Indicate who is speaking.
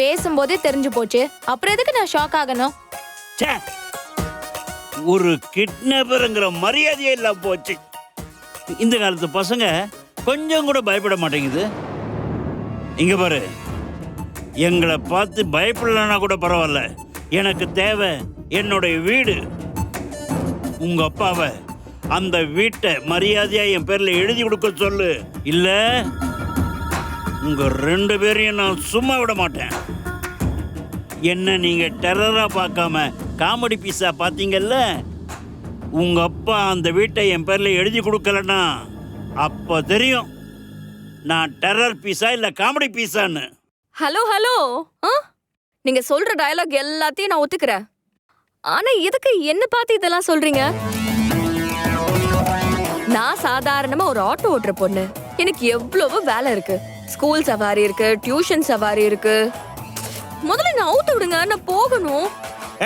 Speaker 1: பேசும்போதே தெரிஞ்சு போச்சு. அப்புறம் எதுக்கு நான் ஷாக் ஆகணும்?
Speaker 2: ச்சே! ஒரு கிட்னாப்பருங்கிற மரியாதையே இல்லாம போச்சு. இந்த காலத்து பசங்க கொஞ்சம் கூட பயப்பட மாட்டேங்குது. இங்க பாரு. எங்களை பார்த்து பயப்படலன்னா கூட பரவாயில்ல. எனக்கு தேவை என்னுடைய வீடு. உங்க அப்பாவை அந்த வீட்டை மரியாதையா என் பேர்ல எழுதி கொடுக்க சொல்லு. இல்ல? உங்கள் ரெண்டு பேரையும் நான் சும்மா விட மாட்டேன். என்ன நீங்கள் டெரராக பார்க்காம காமெடி பீஸா பார்த்தீங்கல்ல? உங்கள் அப்பா அந்த வீட்டை என் பேரில் எழுதி கொடுக்கலன்னா அப்போ தெரியும் நான் டெரர் பீஸா இல்லை காமெடி பீஸான்னு
Speaker 3: ஹலோ ஹலோ ஆ? நீங்கள் சொல்கிற டயலாக் எல்லாத்தையும் நான் ஒத்துக்கிறேன். ஆனால் எதுக்கு என்ன பார்த்து இதெல்லாம் சொல்கிறீங்க நான் சாதாரணமாக ஒரு ஆட்டோ ஓட்டுற பொண்ணு. எனக்கு எவ்வளவோ வேலை இருக்குது ஸ்கூல் சவாரி இருக்கு டியூஷன் சவாரி இருக்கு. முதல்ல நான் அவுத்து விடுங்க நான் போகணும்.